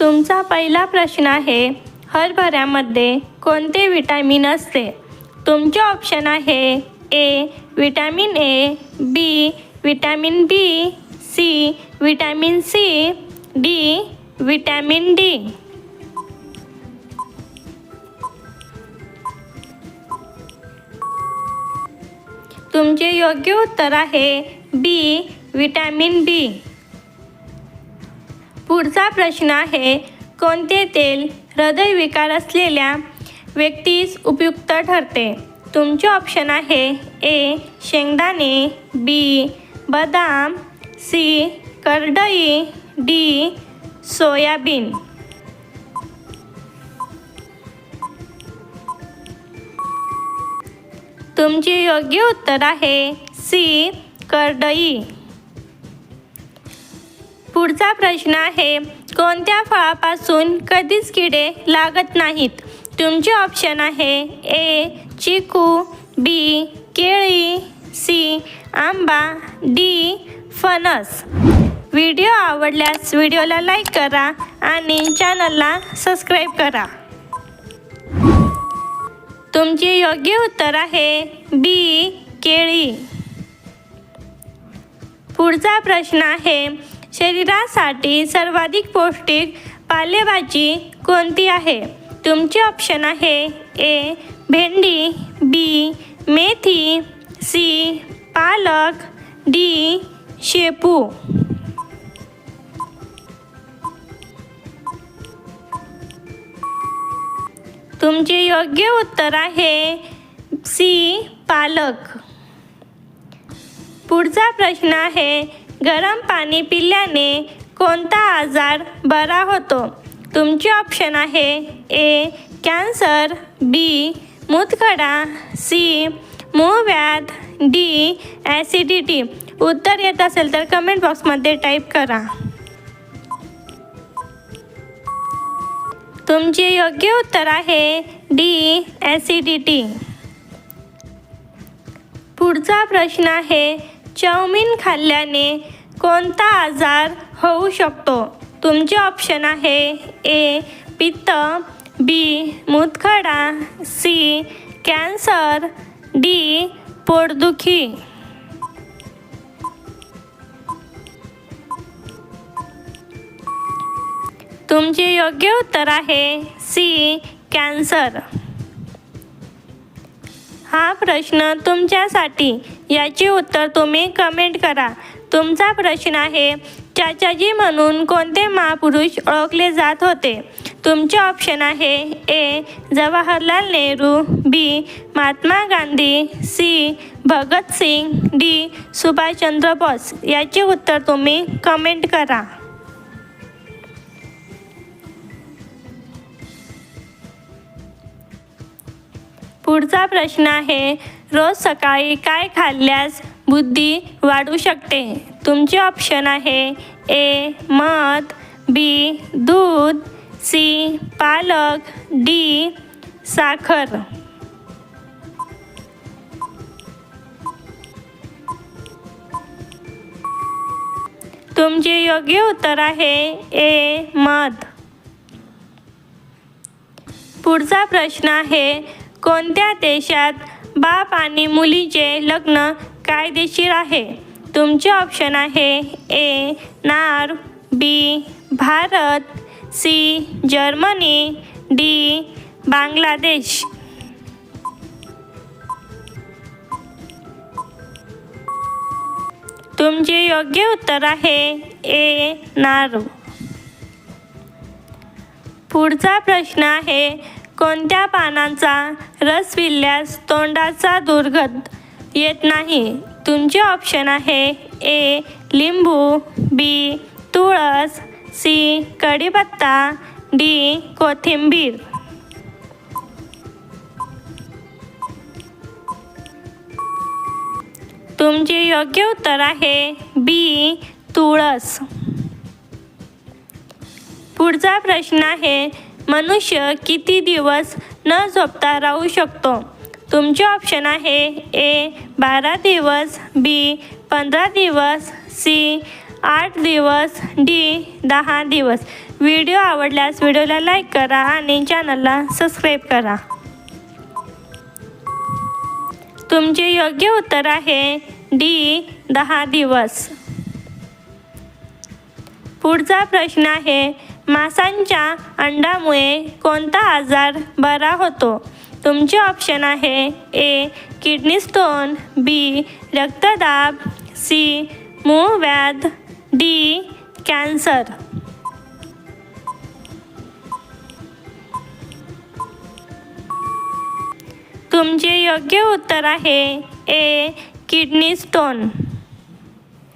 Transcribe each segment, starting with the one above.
तुमचा पहिला प्रश्न आहे हरभऱ्यामध्ये कोणते विटॅमिन असते? तुमचे ऑप्शन आहे A vitamin A B vitamin B C vitamin C D vitamin D. तुमचे योग्य उत्तर आहे बी विटॅमिन बी. पुढचा प्रश्न आहे कोणते तेल हृदयविकार असलेल्या व्यक्तीस उपयुक्त ठरते? तुमचे ऑप्शन आहे ए शेंगदाणे बी बदाम सी करडई डी सोयाबीन. तुमचे योग्य उत्तर आहे सी करडई. पुढचा प्रश्न आहे कोणत्या फळापासून कधीच किडे लागत नाहीत? तुमचे ऑप्शन आहे ए चिकू बी केळी सी आंबा डी फणस. व्हिडिओ आवडल्यास व्हिडिओला लाईक करा आणि चॅनलला सबस्क्राईब करा. तुमचे योग्य उत्तर आहे बी केळी. पुढचा प्रश्न आहे शरीरासाठी सर्वाधिक पौष्टिक पालेभाजी कोणती आहे? तुमचे ऑप्शन आहे ए भेंडी बी मेथी सी पालक डी शेपू. तुमचे योग्य उत्तर आहे सी पालक. पुढचा प्रश्न आहे गरम पाणी पिल्याने कोणता आजार बरा होतो? तुमचे ऑप्शन आहे ए कॅन्सर बी मूतखडा सी मूव्याध डी ॲसिडिटी. उत्तर येत असेल तर कमेंट बॉक्समध्ये टाईप करा. तुमचे योग्य उत्तर आहे डी ॲसिडिटी. पुढचा प्रश्न आहे चाऊमिन खाल्ल्याने कोणता आजार होऊ शकतो? तुमचे ऑप्शन आहे ए पित्त बी मूतखडा सी कॅन्सर डी पोटदुखी. तुमचे योग्य उत्तर आहे सी कॅन्सर हा प्रश्न तुमच्यासाठी याचे उत्तर तुम्ही कमेंट करा. तुमचा प्रश्न आहे. चाचाजी म्हणून कोणते महापुरुष ओळखले जात होते? तुमचे ऑप्शन आहे A Jawaharlal Nehru B Mahatma Gandhi C Bhagat Singh D Subhash Chandra Bose. याचे उत्तर तुम्ही कमेंट करा. पुढचा प्रश्न आहे रोज सकाळी काय खाल्ल्यास बुद्धी वाढू शकते. तुमचे ऑप्शन आहे ए मध बी दूध सी पालक डी साखर. तुमचे योग्य उत्तर आहे ए मध. पुढचा प्रश्न आहे कोणत्या देशात बाप आणि मुलीचे लग्न कायदेशीर आहे. तुमचे ऑप्शन आहे ए नार B Bharat C Germany D Bangladesh. तुमचे योग्य उत्तर आहे ए नार. पुढचा प्रश्न आहे कोणत्या पानांचा रस पिल्यास तोंडाचा दुर्गंध? येत नाही. तुमचे ऑप्शन आहे ए लिंबू बी तुळस सी कढीपत्ता डी कोथिंबीर. तुमचे योग्य उत्तर आहे बी तुळस. पुढचा प्रश्न आहे मनुष्य किती दिवस न झोपता राहू शकतो? तुमचे ऑप्शन आहे ए बारा दिवस बी पंधरा दिवस सी आठ दिवस डी दहा दिवस. व्हिडिओ आवडल्यास व्हिडिओला लाईक करा आणि चॅनलला सबस्क्राईब करा. तुमचे योग्य उत्तर आहे डी दहा दिवस. पुढचा प्रश्न आहे मासांच्या अंडामुळे कोणता आजार बरा होतो? तुमचे ऑप्शन आहे ए किडनी स्टोन बी रक्तदाब सी मूळव्याध डी कॅन्सर. तुमचे योग्य उत्तर आहे ए किडनी स्टोन.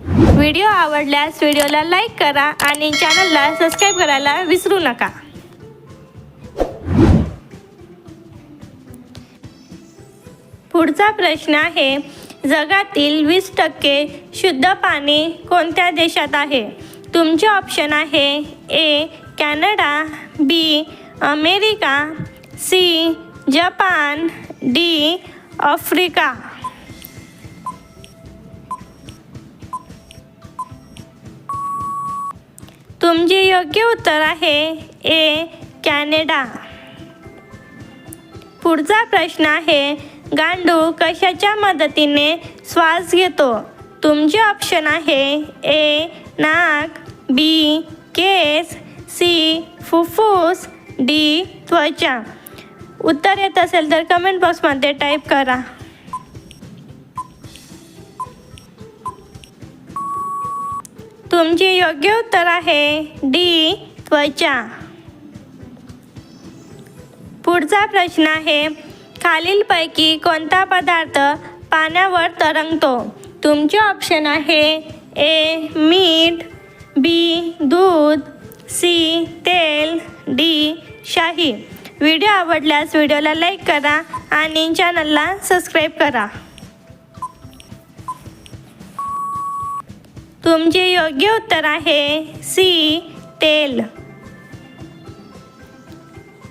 व्हिडिओ आवडल्यास व्हिडिओला लाईक करा आणि चॅनलला सबस्क्राईब करायला विसरू नका. पुढचा प्रश्न आहे जगातील वीस टक्के शुद्ध पाणी कोणत्या देशात आहे? तुमचे ऑप्शन आहे A Canada B America C Japan D Africa. तुमचे योग्य उत्तर आहे ए कॅनडा. पुढचा प्रश्न आहे गांडूळ कशाच्या मदतीने श्वास घेतो? तुमचे ऑप्शन आहे ए नाक बी केस सी फुफ्फुस डी त्वचा. उत्तर येत असेल तर कमेंट बॉक्समध्ये टाईप करा. तुमचे योग्य उत्तर आहे डी त्वचा. पुढचा प्रश्न आहे खालीलपैकी कोणता पदार्थ पाण्यावर तरंगतो? तुमचे ऑप्शन आहे ए मीठ बी दूध सी तेल डी शाही. व्हिडिओ आवडल्यास व्हिडिओला लाईक करा आणि चॅनलला सबस्क्राईब करा. तुमचे योग्य उत्तर आहे सी तेल.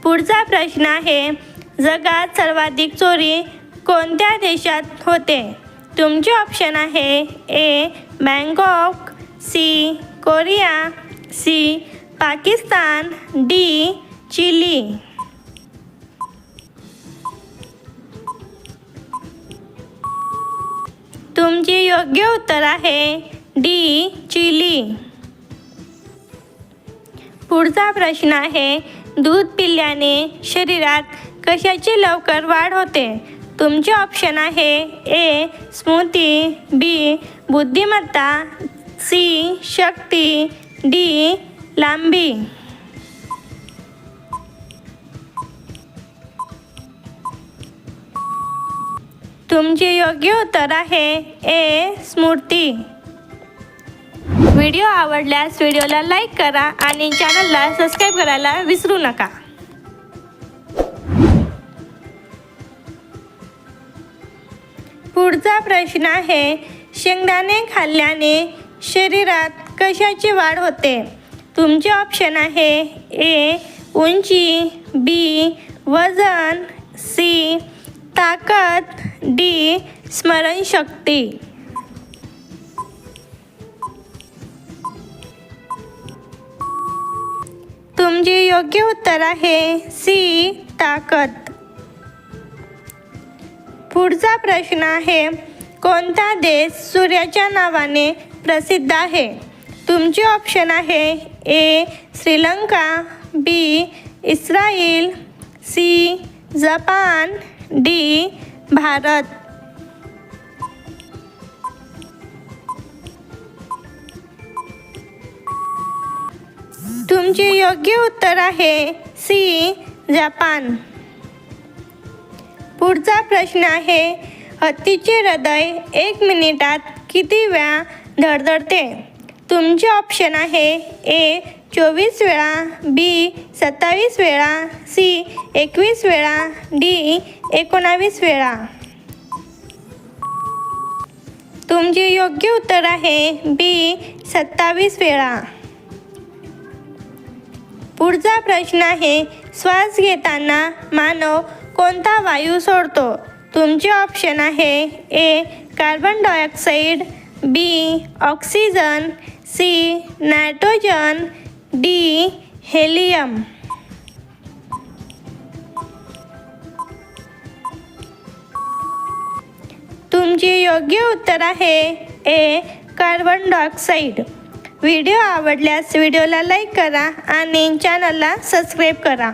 पुढचा प्रश्न आहे जगात सर्वाधिक चोरी कोणत्या देशात होते? तुमचे ऑप्शन आहे A Bangkok C Korea C Pakistan D Chile. तुमचे योग्य उत्तर आहे डी चिली. पुढचा प्रश्न आहे दूध पिल्याने शरीरात कशाची लवकर वाढ होते? तुमचे ऑप्शन आहे ए स्मृती बी बुद्धिमत्ता सी शक्ती डी लांबी. तुमचे योग्य उत्तर आहे ए स्मृती. व्हिडिओ आवडल्यास व्हिडिओला लाईक करा आणि चॅनलला सबस्क्राईब करायला विसरू नका. पुढचा प्रश्न आहे शेंगदाणे खाल्ल्याने शरीरात कशाची वाढ होते? तुमचे ऑप्शन आहे ए उंची बी वजन सी ताकद डी स्मरणशक्ती. तुमचे योग्य उत्तर आहे सी ताकद. पुढचा प्रश्न आहे कोणता देश सूर्याच्या नावाने प्रसिद्ध आहे? तुमचे ऑप्शन आहे A Sri Lanka B Israel C Japan D Bharat. तुमचे योग्य उत्तर आहे सी जपान. पुढचा प्रश्न आहे हत्तीचे हृदय एक मिनिटात किती वेळा धडधडते? तुमचे ऑप्शन आहे ए चोवीस वेळा बी सत्तावीस वेळा सी एकवीस वेळा डी एकोणावीस वेळा. तुमचे योग्य उत्तर आहे बी सत्तावीस वेळा. पुढचा प्रश्न आहे श्वास घेताना मानव कोणता वायू सोडतो? तुमचे ऑप्शन आहे A carbon dioxide B oxygen C nitrogen D helium तुमचे योग्य उत्तर आहे ए कार्बन डायऑक्साईड व्हिडिओ आवडल्यास व्हिडिओला लाईक करा आणि चॅनलला सबस्क्राईब करा.